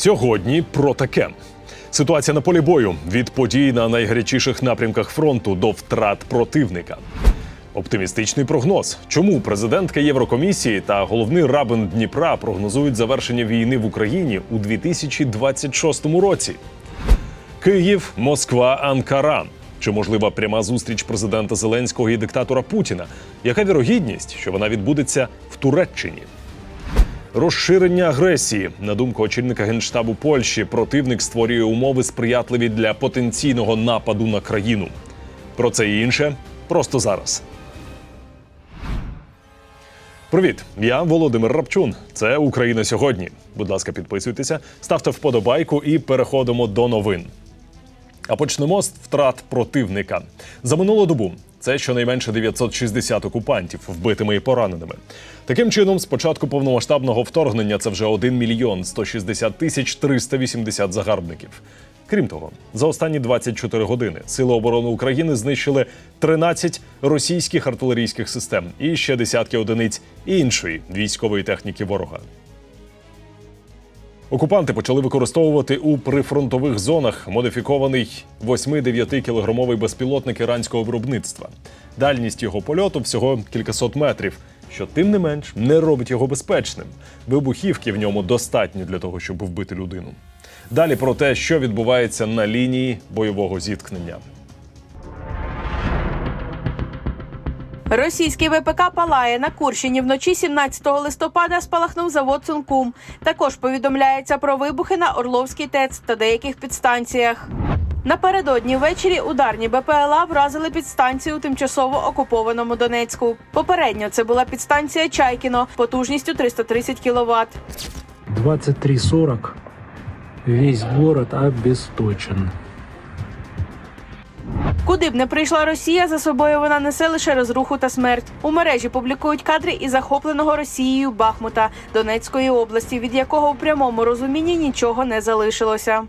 Сьогодні про таке. Ситуація на полі бою від подій на найгарячіших напрямках фронту до втрат противника. Оптимістичний прогноз. Чому президентка Єврокомісії та головний рабин Дніпра прогнозують завершення війни в Україні у 2026 році? Київ, Москва, Анкара. Чи можлива пряма зустріч президента Зеленського і диктатора Путіна? Яка вірогідність, що вона відбудеться в Туреччині? Розширення агресії, на думку очільника генштабу Польщі, противник створює умови сприятливі для потенційного нападу на країну. Про це і інше просто зараз. Привіт, я Володимир Рапчун. Це Україна сьогодні. Будь ласка, підписуйтеся, ставте вподобайку і переходимо до новин. А почнемо з втрат противника. За минулу добу це щонайменше 960 окупантів, вбитими і пораненими. Таким чином, з початку повномасштабного вторгнення це вже 1 мільйон 160 тисяч 380 загарбників. Крім того, за останні 24 години Сили оборони України знищили 13 російських артилерійських систем і ще десятки одиниць іншої військової техніки ворога. Окупанти почали використовувати у прифронтових зонах модифікований 8-9 кілограмовий безпілотник іранського виробництва. Дальність його польоту всього кількасот метрів, що тим не менш не робить його безпечним. Вибухівки в ньому достатньо для того, щоб вбити людину. Далі про те, що відбувається на лінії бойового зіткнення. Російський ВПК палає на Курщині вночі 17 листопада спалахнув завод Цункум. Також повідомляється про вибухи на Орловській ТЕЦ та деяких підстанціях. Напередодні ввечері ударні БПЛА вразили підстанцію у тимчасово окупованому Донецьку. Попередньо це була підстанція Чайкіно потужністю 330 кВт. 23.40 весь город обесточен. Куди б не прийшла Росія, за собою вона несе лише розруху та смерть. У мережі публікують кадри із захопленого Росією Бахмута Донецької області, від якого в прямому розумінні нічого не залишилося.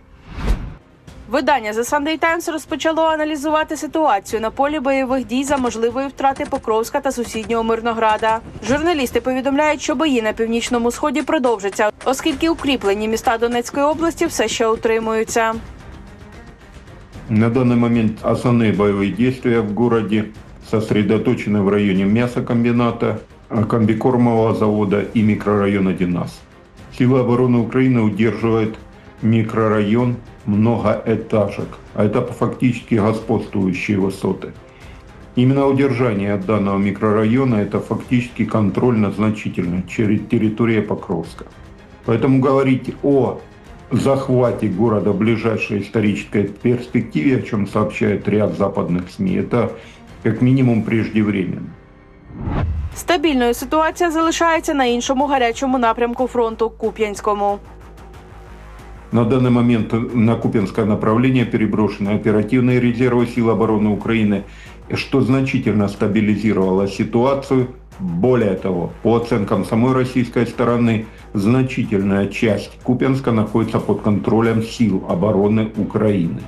Видання The Sunday Times розпочало аналізувати ситуацію на полі бойових дій за можливої втрати Покровська та сусіднього Мирнограда. Журналісти повідомляють, що бої на північному сході продовжаться, оскільки укріплені міста Донецької області все ще утримуються. На данный момент основные боевые действия в городе сосредоточены в районе мясокомбината, э, комбикормового завода и микрорайона Динас. Силы обороны Украины удерживают микрорайон многоэтажек, а это фактически господствующие высоты. Именно удержание данного микрорайона – это фактически контрольно-значительно через территория Покровска. Поэтому говорить о захвате города в ближайшей исторической перспективе, о чем сообщает ряд западных СМИ, это как минимум преждевременно. Стабільною ситуація залишається на іншому гарячому напрямку фронту Куп'янському. На данный момент на Купинское направление переброшены оперативные резервы сил обороны Украины, что значительно стабилизировало ситуацию. Более того, по оценкам самой российской стороны, значительная часть Купенска находится под контролем сил обороны Украины.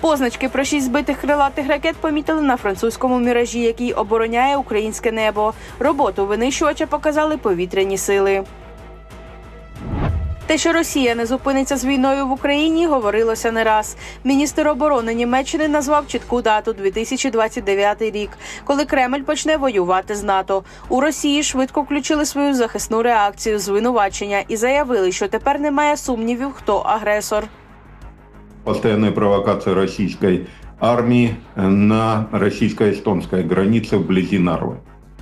Позначки про шість збитих крилатих ракет помітили на французькому міражі, який обороняє українське небо. Роботу винищувача показали повітряні сили. Те, що Росія не зупиниться з війною в Україні, говорилося не раз. Міністр оборони Німеччини назвав чітку дату 2029 рік, коли Кремль почне воювати з НАТО. У Росії швидко включили свою захисну реакцію звинувачення і заявили, що тепер немає сумнівів, хто агресор. Постоянная провокация российской армии на российско-эстонской границе вблизи Нарвы.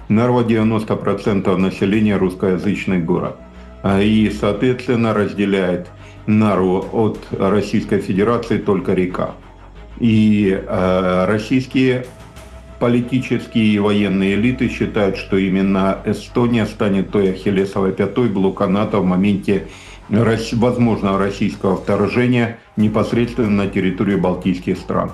Нарва 90% населения русскоязычный город. А И, соответственно, разделяет Нарву от Российской Федерации только река. И э, российские политические и военные элиты считают, что именно Эстония станет той ахиллесовой пятой блока НАТО в моменте возможного российского вторжения непосредственно на территорию Балтийских стран.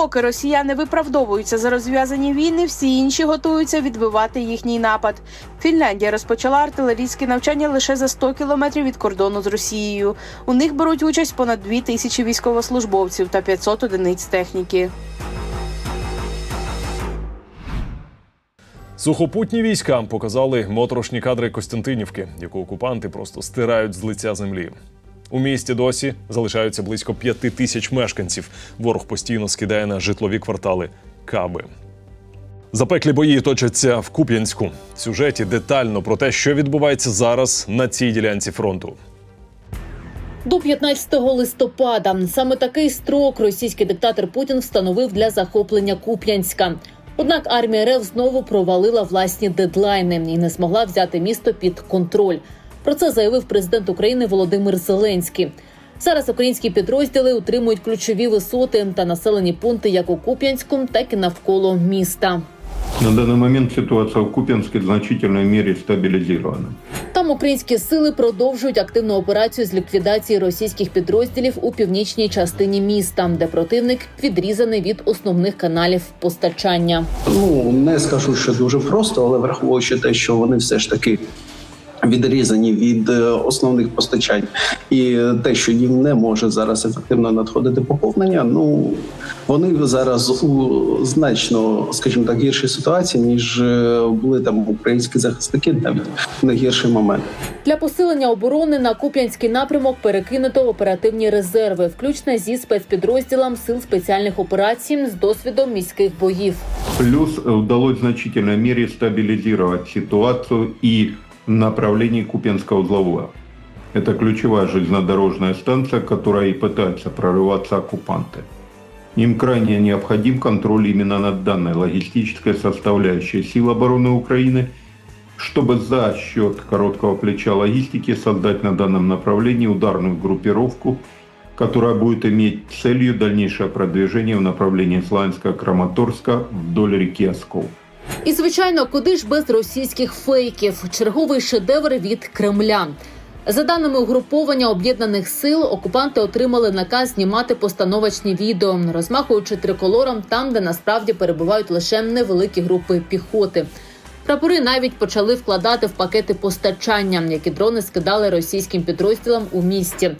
Поки росіяни виправдовуються за розв'язані війни, всі інші готуються відбивати їхній напад. Фінляндія розпочала артилерійські навчання лише за 100 кілометрів від кордону з Росією. У них беруть участь понад 2 тисячі військовослужбовців та 500 одиниць техніки. Сухопутні війська показали моторошні кадри Костянтинівки, яку окупанти просто стирають з лиця землі. У місті досі залишаються близько п'яти тисяч мешканців. Ворог постійно скидає на житлові квартали каби. Запеклі бої точаться в Куп'янську. В сюжеті детально про те, що відбувається зараз на цій ділянці фронту. До 15 листопада саме такий строк російський диктатор Путін встановив для захоплення Куп'янська. Однак армія РФ знову провалила власні дедлайни і не змогла взяти місто під контроль. Про це заявив президент України Володимир Зеленський. Зараз українські підрозділи утримують ключові висоти та населені пункти як у Куп'янську, так і навколо міста. На данный момент ситуация в Купянске в значительной мере стабилизирована. Там українські сили продовжують активну операцію з ліквідації російських підрозділів у північній частині міста, де противник відрізаний від основних каналів постачання. Ну не скажу, що дуже просто, але враховуючи те, що вони все ж таки. Відрізані від е, основних постачань, і те, що їм не може зараз ефективно надходити поповнення. Ну вони зараз у значно, скажімо так, гіршій ситуації ніж е, були там українські захисники, навіть в найгірший момент. Для посилення оборони на Куп'янський напрямок перекинуто оперативні резерви, включно зі спецпідрозділом сил спеціальних операцій з досвідом міських боїв. Плюс удалось в значительной мере стабилизировать ситуацию и в направлении Купенского узлового. Это ключевая железнодорожная станция, которая и пытаются прорываться оккупанты. Им крайне необходим контроль именно над данной логистической составляющей сил обороны Украины, чтобы за счет короткого плеча логистики создать на данном направлении ударную группировку, которая будет иметь целью дальнейшее продвижение в направлении Славянска-Краматорска вдоль реки Оскол. І звичайно, куди ж без російських фейків? Черговий шедевр від Кремля. За даними угруповання об'єднаних сил, окупанти отримали наказ знімати постановочні відео, розмахуючи триколором там, де насправді перебувають лише невеликі групи піхоти. Прапори навіть почали вкладати в пакети постачання, які дрони скидали російським підрозділам у місті.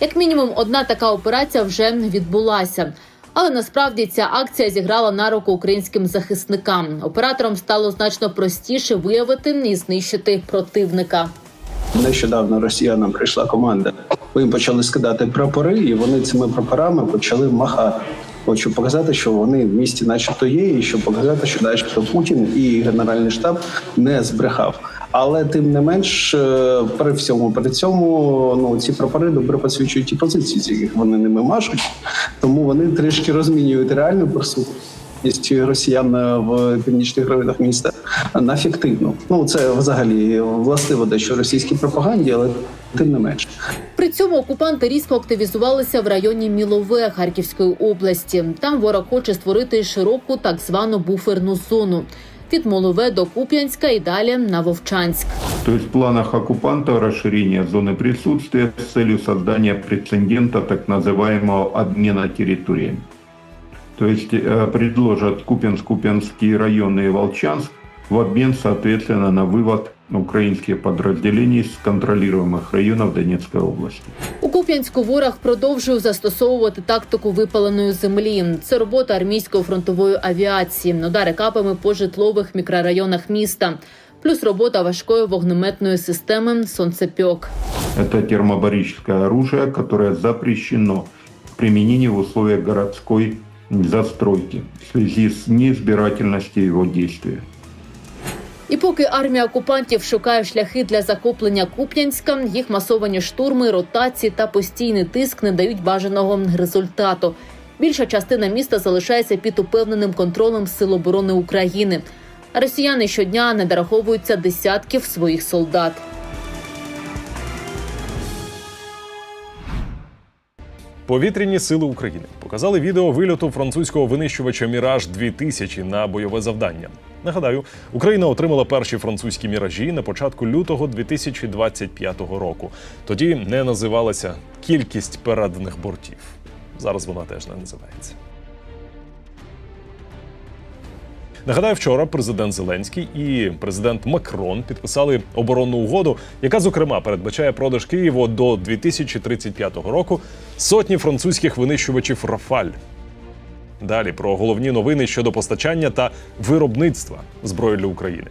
Як мінімум, одна така операція вже відбулася. Але насправді ця акція зіграла на руку українським захисникам. Операторам стало значно простіше виявити і знищити противника. Нещодавно росіянам прийшла команда. Їм почали скидати прапори, і вони цими прапорами почали махати. Хочу показати, що вони в місті, начебто, є, і щоб показати, що начебто Путін і Генеральний штаб не збрехав. Але тим не менш, е, при всьому при цьому ну ці прапори добре посвідчують ті позиції, з яких вони ними машуть. Тому вони трішки розмінюють реальну присутність росіян в північних районах міста на фіктивну. Ну це взагалі властиво дещо російській пропаганді, але тим не менш. При цьому окупанти різко активізувалися в районі Мілове Харківської області. Там ворог хоче створити широку так звану буферну зону від Молове до Куп'янська і далі на Вовчанськ. То есть в планах оккупанта расширение зоны присутствия с целью создания прецедента так называемого обмена территориями. То есть э, предложат Купенск, Купенский район и Волчанск в обмен, соответственно, на вывод украинских подразделений с контролируемых районов Донецкой области. У Куп'янську ворог продовжує застосовувати тактику випаленої землі. Це робота армійської фронтової авіації, удари капами по житлових мікрорайонах міста, плюс робота важкої вогнеметної системи сонцепьок. Это термобарическое оружие, которое запрещено в применении в условиях городской застройки в связи с неизбирательностью его действия. І поки армія окупантів шукає шляхи для захоплення Куп'янська, їх масовані штурми, ротації та постійний тиск не дають бажаного результату. Більша частина міста залишається під упевненим контролем Сил оборони України. А росіяни щодня не дораховуються десятків своїх солдат. Повітряні сили України показали відео вильоту французького винищувача Міраж 2000 на бойове завдання. Нагадаю, Україна отримала перші французькі міражі на початку лютого 2025 року. Тоді не називалася кількість переданих бортів. Зараз вона теж не називається. Нагадаю, вчора президент Зеленський і президент Макрон підписали оборонну угоду, яка зокрема передбачає продаж Києву до 2035 року сотні французьких винищувачів Рафаль. Далі про головні новини щодо постачання та виробництва зброї для України.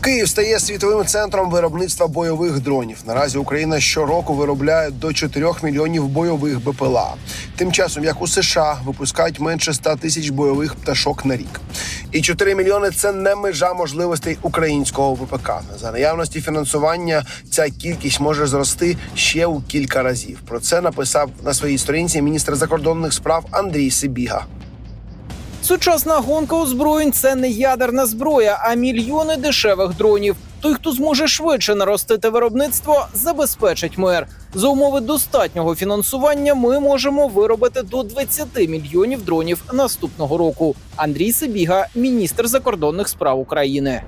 Київ стає світовим центром виробництва бойових дронів. Наразі Україна щороку виробляє до 4 мільйонів бойових БПЛА. Тим часом, як у США, випускають менше 100 тисяч бойових пташок на рік. І 4 мільйони це не межа можливостей українського ВПК. За наявності фінансування ця кількість може зрости ще у кілька разів. Про це написав на своїй сторінці міністр закордонних справ Андрій Сибіга. Сучасна гонка озброєнь це не ядерна зброя, а мільйони дешевих дронів. Той, хто зможе швидше наростити виробництво, забезпечить мир. За умови достатнього фінансування ми можемо виробити до 20 мільйонів дронів наступного року. Андрій Сибіга, міністр закордонних справ України.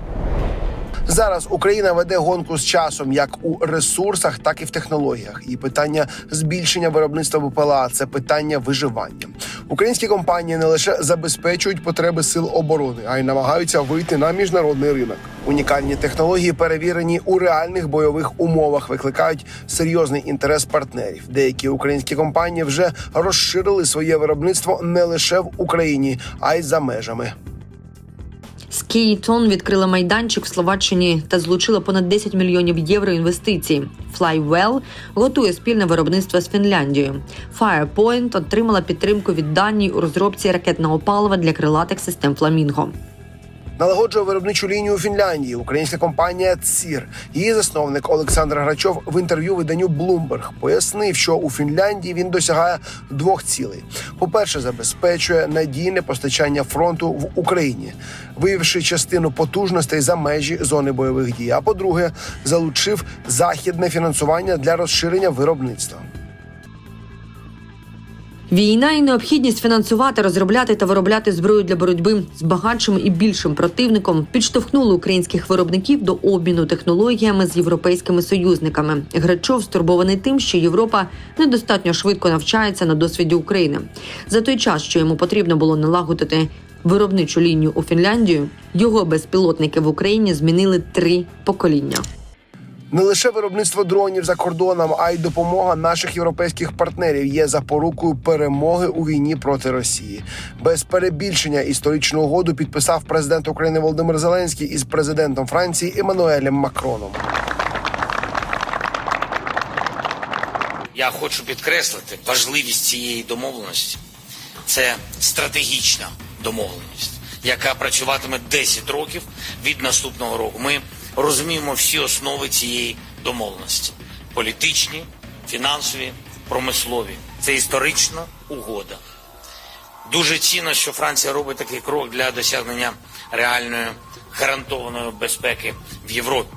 Зараз Україна веде гонку з часом як у ресурсах, так і в технологіях. І питання збільшення виробництва БПЛА це питання виживання. Українські компанії не лише забезпечують потреби сил оборони, а й намагаються вийти на міжнародний ринок. Унікальні технології, перевірені у реальних бойових умовах, викликають серйозний інтерес партнерів. Деякі українські компанії вже розширили своє виробництво не лише в Україні, а й за межами. Скійтон відкрила майданчик в Словаччині та злучила понад 10 мільйонів євро інвестицій. Flywell готує спільне виробництво з Фінляндією. Firepoint отримала підтримку від Данії у розробці ракетного палива для крилатих систем Фламінго. Налагоджує виробничу лінію у Фінляндії українська компанія ЦІР. Її засновник Олександр Грачов в інтерв'ю виданню Bloomberg пояснив, що у Фінляндії він досягає двох цілей: по-перше, забезпечує надійне постачання фронту в Україні, виявивши частину потужностей за межі зони бойових дій. А по-друге, залучив західне фінансування для розширення виробництва. Війна і необхідність фінансувати, розробляти та виробляти зброю для боротьби з багатшим і більшим противником підштовхнули українських виробників до обміну технологіями з європейськими союзниками. Грачов стурбований тим, що Європа недостатньо швидко навчається на досвіді України. За той час, що йому потрібно було налагодити виробничу лінію у Фінляндію, його безпілотники в Україні змінили три покоління. Не лише виробництво дронів за кордоном, а й допомога наших європейських партнерів є запорукою перемоги у війні проти Росії. Без перебільшення історичну угоду підписав президент України Володимир Зеленський із президентом Франції Еммануелем Макроном. Я хочу підкреслити важливість цієї домовленості. Це стратегічна домовленість, яка працюватиме 10 років від наступного року. Ми розуміємо всі основи цієї домовленості: політичні, фінансові, промислові. Це історична угода. Дуже цінно, що Франція робить такий крок для досягнення реальної гарантованої безпеки в Європі.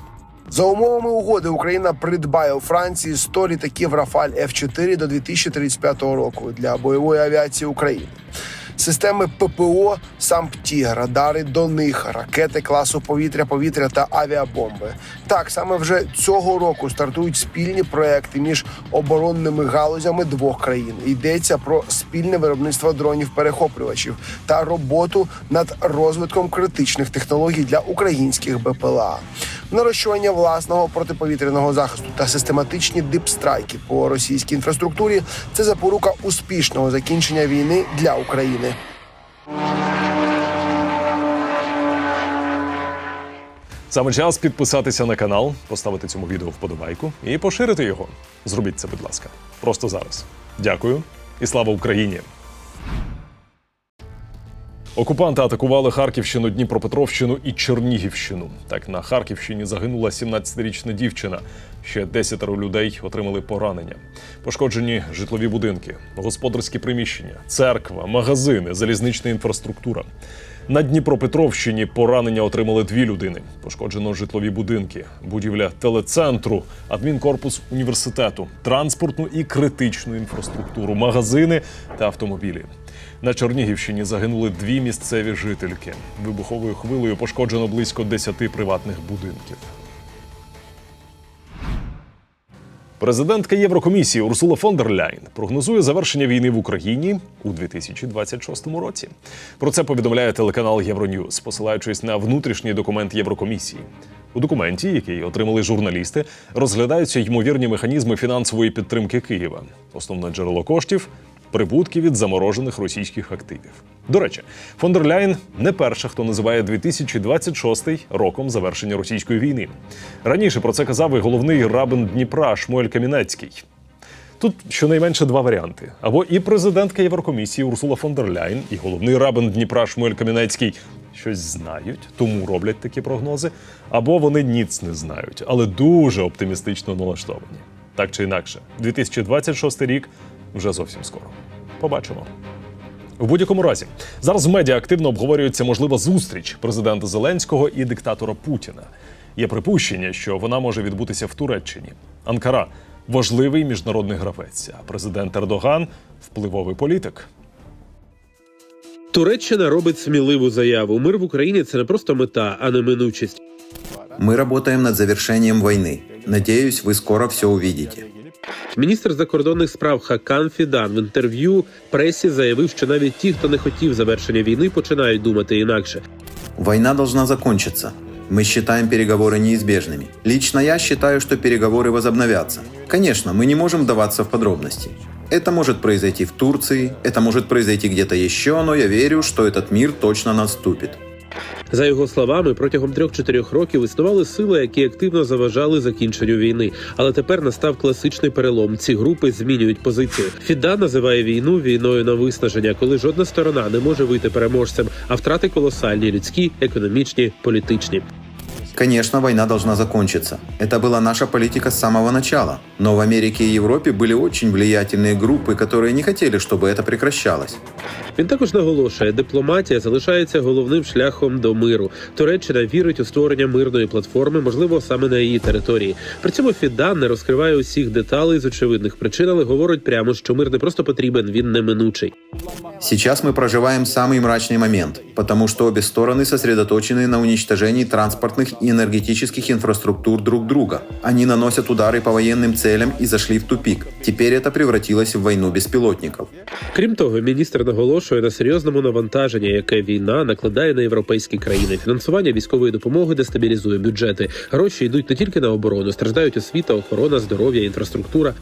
За умовами угоди Україна придбає у Франції 100 літаків Рафаль F4 до 2035 року для бойової авіації України. Системи ППО сам «Птіг», радари до них, ракети класу повітря-повітря та авіабомби. Так саме вже цього року стартують спільні проекти між оборонними галузями двох країн. Йдеться про спільне виробництво дронів-перехоплювачів та роботу над розвитком критичних технологій для українських БПЛА, нарощування власного протиповітряного захисту та систематичні дипстрайки по російській інфраструктурі. Це запорука успішного закінчення війни для України. Саме час підписатися на канал, поставити цьому відео вподобайку і поширити його. Зробіть це, будь ласка, просто зараз. Дякую і слава Україні! Окупанти атакували Харківщину, Дніпропетровщину і Чернігівщину. Так на Харківщині загинула 17-річна дівчина. Ще десятеро людей отримали поранення. Пошкоджені житлові будинки, господарські приміщення, церква, магазини, залізнична інфраструктура. На Дніпропетровщині поранення отримали дві людини. Пошкоджено житлові будинки, будівля телецентру, адмінкорпус університету, транспортну і критичну інфраструктуру, магазини та автомобілі. На Чернігівщині загинули дві місцеві жительки. Вибуховою хвилею пошкоджено близько 10 приватних будинків. Президентка Єврокомісії Урсула фон дер Ляйн прогнозує завершення війни в Україні у 2026 році. Про це повідомляє телеканал Євроньюз, посилаючись на внутрішній документ Єврокомісії. У документі, який отримали журналісти, розглядаються ймовірні механізми фінансової підтримки Києва. Основне джерело коштів прибутки від заморожених російських активів. До речі, фон дер Ляєн не перша, хто називає 2026 роком завершення російської війни. Раніше про це казав і головний рабин Дніпра Шмуель Камінецький. Тут щонайменше два варіанти: або і президентка Єврокомісії Урсула фон дер і головний рабин Дніпра Шмуель Камінецький щось знають, тому роблять такі прогнози, або вони ніц не знають, але дуже оптимістично налаштовані. Так чи інакше, 2026 рік вже зовсім скоро. Побачимо. В будь-якому разі, зараз в медіа активно обговорюється можлива зустріч президента Зеленського і диктатора Путіна. Є припущення, що вона може відбутися в Туреччині. Анкара важливий міжнародний гравець, а президент Ердоган впливовий політик. Туреччина робить сміливу заяву. Мир в Україні це не просто мета, а неминучість. Мы работаем над завершением войны. Надеюсь, вы скоро все увидите. Міністр закордонних справ Хакан Фідан в інтерв'ю пресі заявив, що навіть ті, хто не хотів завершення війни, починають думати інакше. Война должна закончиться. Мы считаем переговоры неизбежными. Лично я считаю, что переговоры возобновятся. Конечно, мы не можем вдаваться в подробности. Это может произойти в Турции, это может произойти где-то еще, но я верю, что этот мир точно наступит. За його словами, протягом трьох-чотирьох років існували сили, які активно заважали закінченню війни. Але тепер настав класичний перелом. Ці групи змінюють позицію. Фіда називає війну війною на виснаження, коли жодна сторона не може вийти переможцем, а втрати колосальні людські, економічні, політичні. Конечно, война должна закончиться. Это была наша политика с самого начала. Но в Америке и Европе были очень влиятельные группы, которые не хотели, чтобы это прекращалось. Він також наголошує, дипломатія залишається головним шляхом до миру. Туреччина вірить у створення мирної платформи, можливо, саме на її території. При цьому Фідан не розкриває усіх деталей з очевидних причин, але говорить прямо, що мир не просто потрібен, він неминучий. Сейчас мы проживаем самый мрачный момент, потому что обе стороны сосредоточены на уничтожении транспортных и энергетических инфраструктур друг друга. Они наносят удары по военным целям и зашли в тупик. Теперь это превратилось в войну беспилотников. Крім того, міністр наголошує на серйозному навантаженні, яке війна накладає на європейські країни. Фінансування військової допомоги дестабілізує бюджети. Гроші йдуть не тільки на оборону, страждають освіта, охорона, здоров'я, інфраструктура.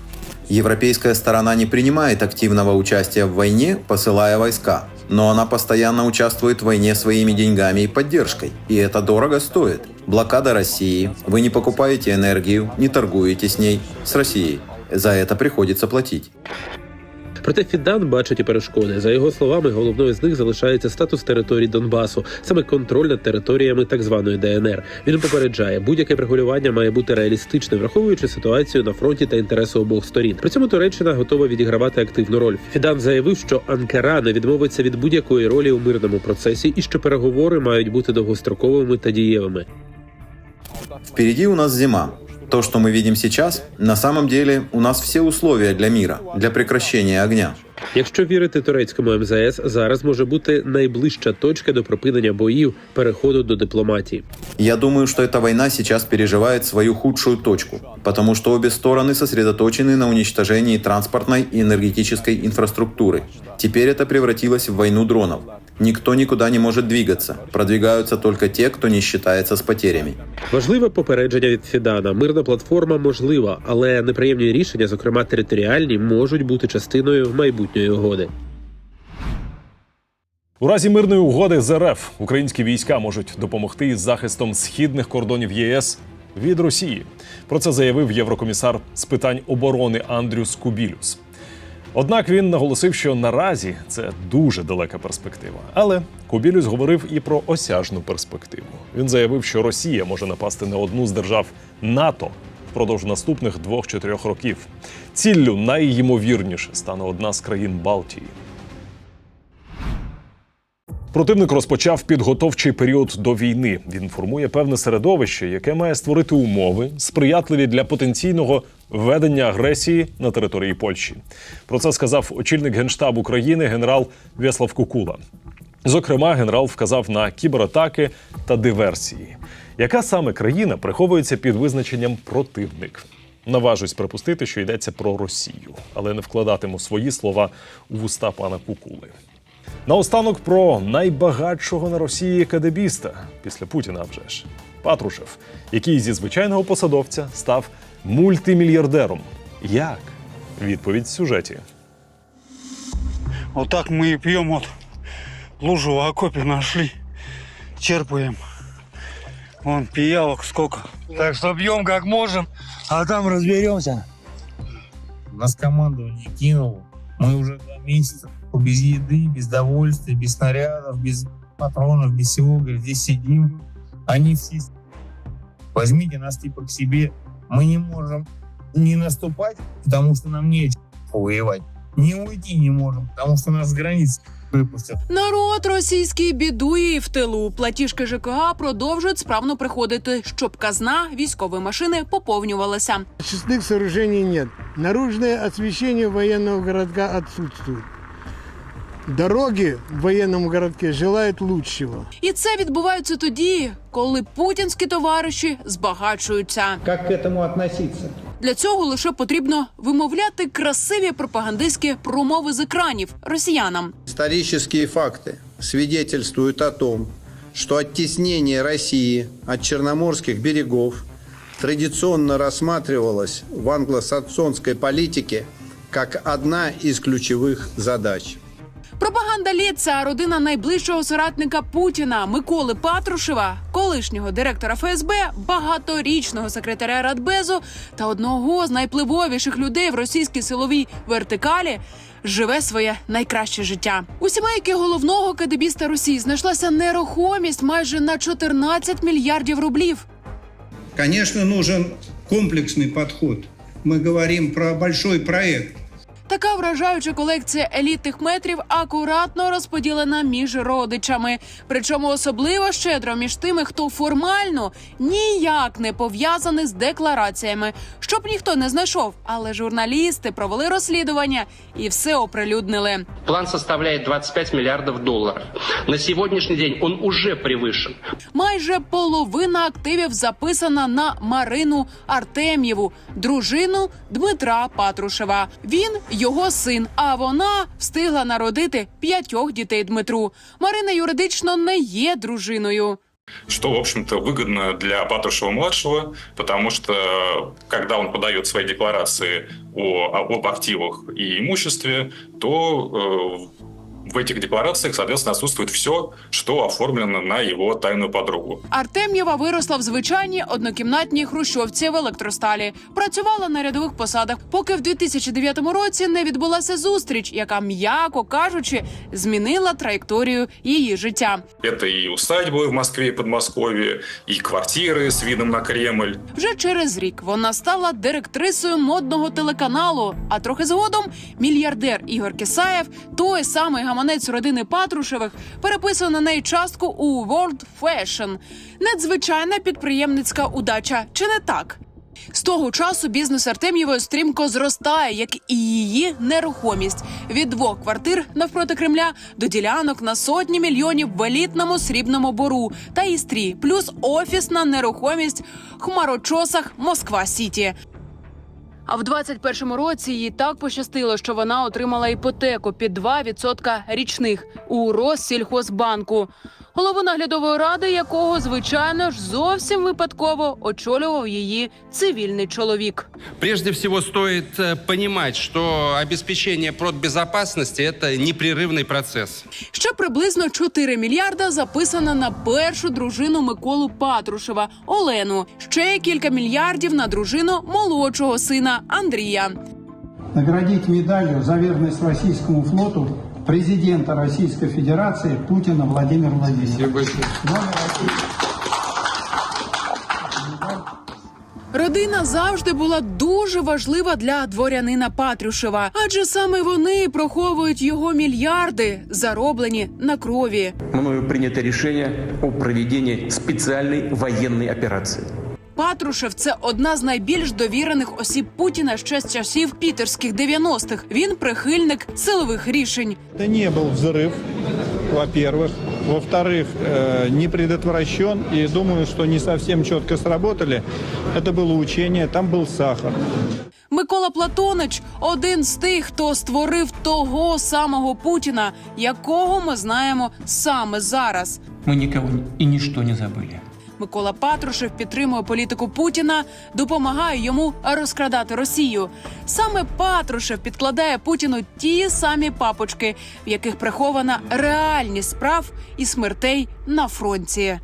Европейская сторона не принимает активного участия в войне, посылая войска, но она постоянно участвует в войне своими деньгами и поддержкой, и это дорого стоит. Блокада России, вы не покупаете энергию, не торгуете с ней, с Россией. За это приходится платить. Проте Фідан бачить і перешкоди. За його словами, головною з них залишається статус територій Донбасу, саме контроль над територіями так званої ДНР. Він попереджає, будь-яке врегулювання має бути реалістичним, враховуючи ситуацію на фронті та інтереси обох сторін. При цьому Туреччина готова відігравати активну роль. Фідан заявив, що Анкара не відмовиться від будь-якої ролі у мирному процесі і що переговори мають бути довгостроковими та дієвими. Впереди у нас зима. То, что мы видим сейчас, на самом деле у нас все условия для мира, для прекращения огня. Якщо вірити турецькому МЗС, зараз може бути найближча точка до припинення боїв, переходу до дипломатії. Я думаю, что эта война сейчас переживает свою худшую точку, потому что обе стороны сосредоточены на уничтожении транспортной и энергетической инфраструктуры. Теперь это превратилось в войну дронов. Никто никуда не может двигаться. Продвигаются только те, кто не считается с потерями. Важливе попередження від Фідана. Мирна платформа можлива, але неприємні рішення, зокрема територіальні, можуть бути частиною майбутньої угоди. У разі мирної угоди з РФ українські війська можуть допомогти із захистом східних кордонів єС від Росії. Про це заявив єврокомісар з питань оборони Андрюс Кубілюс. Однак він наголосив, що наразі це дуже далека перспектива. Але Кубілюс говорив і про осяжну перспективу. Він заявив, що Росія може напасти на одну з держав НАТО впродовж наступних двох-чотирьох років. Ціллю найімовірніше стане одна з країн Балтії. Противник розпочав підготовчий період до війни. Він формує певне середовище, яке має створити умови, сприятливі для потенційного ведення агресії на території Польщі. Про це сказав очільник генштабу України генерал В'яслав Кукула. Зокрема, генерал вказав на кібератаки та диверсії. Яка саме країна приховується під визначенням противник? Наважусь припустити, що йдеться про Росію, але не вкладатиму свої слова у вуста пана Кукули. Наостанок про найбагатшого на Росії кадебіста після Путіна вже ж Патрушев, який зі звичайного посадовця став мультимільярдером. Як? Відповідь в сюжеті. Вот так мы и пьем. Вот лужу в окопе нашли. Черпаем. Вон пиявок сколько. Так что пьем как можем, а там разберемся. Нас командование кинуло. Мы уже два месяца без еды, без довольствия, без снарядов, без патронов, без всего. Говорит, здесь сидим. Они все... с- Возьмите нас типа к себе. Мы не можем не наступать, потому что нам нечем воевать. Не уйти не можем, потому что нас с границ выпустят. Народ російський бідує і в тилу. Платіжки ЖКГ продовжують справно приходити, щоб казна військової машини поповнювалася. Очистных сооружений нет. Наружное освещение военного городка отсутствует. Дороги в военном городке желают лучшего. І це відбувається тоді, коли путінські товариші збагачуються. Как к этому относиться? Для цього лише потрібно вимовляти красиві пропагандистські промови з екранів росіянам. Исторические факты свидетельствуют о том, что оттеснение России от черноморских берегов традиционно рассматривалось в англосаксонской политике как одна из ключевых задач. Пропаганда ліца родина найближчого соратника Путіна Миколи Патрушева, колишнього директора ФСБ, багаторічного секретаря Радбезу та одного з найпливовіших людей в російській силовій вертикалі. Живе своє найкраще життя. У сімейки головного кадебіста Росії знайшлася нерухомість майже на 14 мільярдів рублів. Конечно, нужен комплексный подход. Мы говорим про большой проект. Така вражаюча колекція елітних метрів акуратно розподілена між родичами. Причому особливо щедро між тими, хто формально ніяк не пов'язаний з деклараціями, щоб ніхто не знайшов. Але журналісти провели розслідування і все оприлюднили. План составляет 25 миллиардов долларов. На сегодняшний день он уже превышен. Майже половина активів записана на Марину Артем'єву, дружину Дмитра Патрушева. Він його син, а вона встигла народити п'ятьох дітей Дмитру. Марина юридично не є дружиною. что, в общем-то, выгодно для Патрушева-младшего, потому что, когда он подает свои декларации о, об активах и имуществе, то э, в этих декларациях, соответственно, отсутствует все, что оформлено на его тайную подругу. Артем'єва виросла в звичайній однокімнатній хрущовці в електросталі. Працювала на рядових посадах, поки в 2009 році не відбулася зустріч, яка, м'яко кажучи, змінила траєкторію її життя. Это и усадьбы в Москве и Подмосковье, и квартиры с видом на Кремль. Вже через рік вона стала директрисою модного телеканалу. А трохи згодом мільярдер Ігор Кисаєв, той самий гаманець родини Патрушевих, переписує на неї частку у World Fashion. Надзвичайна підприємницька удача, чи не так? З того часу бізнес Артем'євої стрімко зростає, як і її нерухомість від двох квартир навпроти Кремля до ділянок на сотні мільйонів в елітному срібному бору та істрі, плюс офісна нерухомість в хмарочосах Москва Сіті. А в 21-му році їй так пощастило, що вона отримала іпотеку під 2% річних у Россільхозбанку, голову наглядової ради якого, звичайно ж, зовсім випадково очолював її цивільний чоловік. Прежде всего стоит э, понимать, что обеспечение продбезопасности – это непрерывный процесс. Ще приблизно 4 мільярда записано на першу дружину Миколу Патрушева Олену. Ще кілька мільярдів на дружину молодшого сина Андрія. Наградить медалью за верность российскому флоту президента Российской Федерации Путина Владимира Владимировича. Родина завжди була дуже важлива для дворянина Патрушева, адже саме вони проховують його мільярди, зароблені на крові. Мною принято решение о проведении специальной военной операции. Патрушев це одна з найбільш довірених осіб Путіна ще з часів пітерських 90-х. Він прихильник силових рішень. Это не был взрыв, во-первых. Во-вторых, э, не предотвращен. И думаю, что не совсем четко сработали. Это было учение, там был сахар. Микола Платонич один з тих, хто створив того самого Путіна, якого ми знаємо саме зараз. Мы никого и ничто не забыли. Микола Патрушев підтримує політику Путіна, допомагає йому розкрадати Росію. Саме Патрушев підкладає Путіну ті самі папочки, в яких прихована реальність справ і смертей на фронті.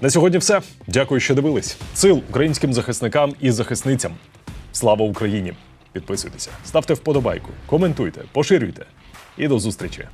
На сьогодні все. Дякую, що дивились. Сил українським захисникам і захисницям. Слава Україні! Підписуйтеся, ставте вподобайку, коментуйте, поширюйте. І до зустрічі!